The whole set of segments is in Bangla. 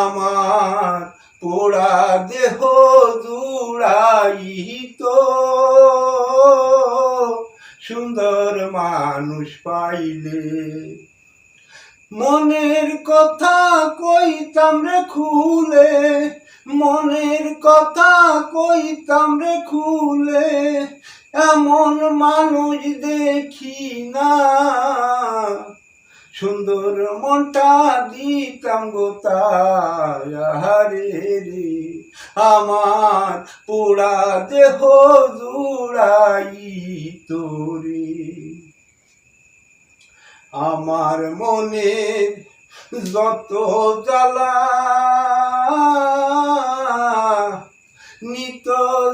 আমার পোড়া দেহ জুড়াই তো সুন্দর মানুষ পাইলে মনের কথা কইতাম রে খুলে, মনের কথা কইতাম রে খুলে, এমন মানুষ দেখি না। সুন্দর মনটা দিতাম গোতারে রে। আমার পোড়া দেহ জুড়াই তোরে। আমার মনে যত জ্বালা নিত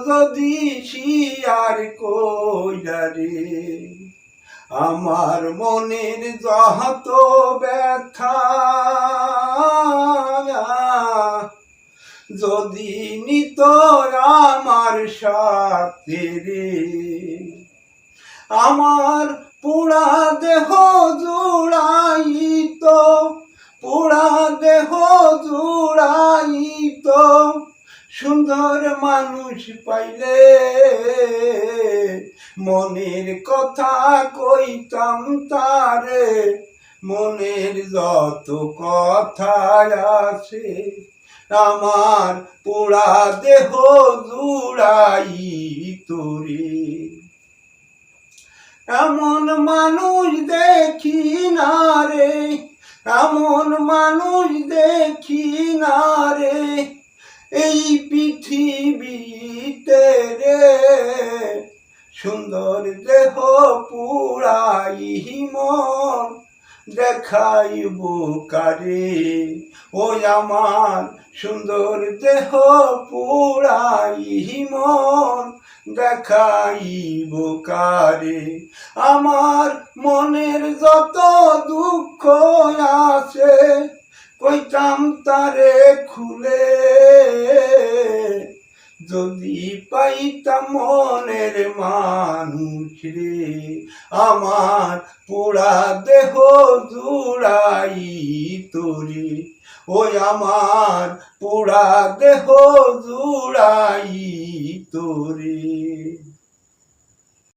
যদি শিয়ার কইরারে আমার মনের যত ব্যথা, যদি নিত আমার সাথে আমার পোড়া দেহ জুড়াইত, পোড়া দেহ জুড়াইত সুন্দর মানুষ পাইলে মনের কথা কইতাম তারে, মনের যত কথা আছে আমার পোড়া দেহ জুড়াই তোরে। এমন মানুষ দেখি না রে, এমন মানুষ দেখি না রে এই পৃথিবীতে রে, সুন্দর দেহ পুরাই মন দেখাইব কারে? ওই আমার সুন্দর দেহ পুরাই মন দেখাইব কারে? আমার মনের যত দুঃখ আছে কইতাম তারে খুলে। যদি পাইতাম মনের মানুষ রে, আমার পোড়া দেহ জুড়াই তোরে। ওই আমার পোড়া দেহ জুড়াই তোরে।